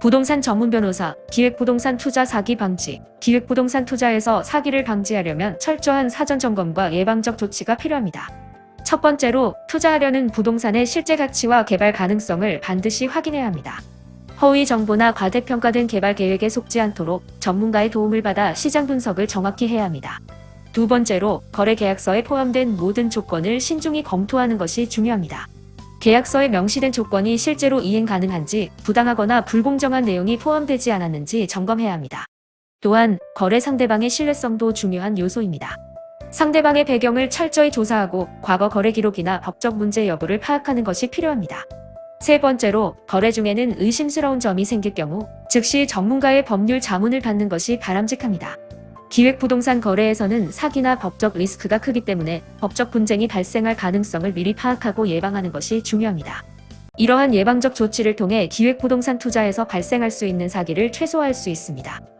부동산 전문 변호사, 기획부동산 투자 사기 방지. 기획부동산 투자에서 사기를 방지하려면 철저한 사전 점검과 예방적 조치가 필요합니다. 첫 번째로 투자하려는 부동산의 실제 가치와 개발 가능성을 반드시 확인해야 합니다. 허위 정보나 과대평가된 개발 계획에 속지 않도록 전문가의 도움을 받아 시장 분석을 정확히 해야 합니다. 두 번째로 거래 계약서에 포함된 모든 조건을 신중히 검토하는 것이 중요합니다. 계약서에 명시된 조건이 실제로 이행 가능한지 부당하거나 불공정한 내용이 포함되지 않았는지 점검해야 합니다. 또한 거래 상대방의 신뢰성도 중요한 요소입니다. 상대방의 배경을 철저히 조사하고 과거 거래 기록이나 법적 문제 여부를 파악하는 것이 필요합니다. 세 번째로 거래 중에는 의심스러운 점이 생길 경우 즉시 전문가의 법률 자문을 받는 것이 바람직합니다. 기획부동산 거래에서는 사기나 법적 리스크가 크기 때문에 법적 분쟁이 발생할 가능성을 미리 파악하고 예방하는 것이 중요합니다. 이러한 예방적 조치를 통해 기획부동산 투자에서 발생할 수 있는 사기를 최소화할 수 있습니다.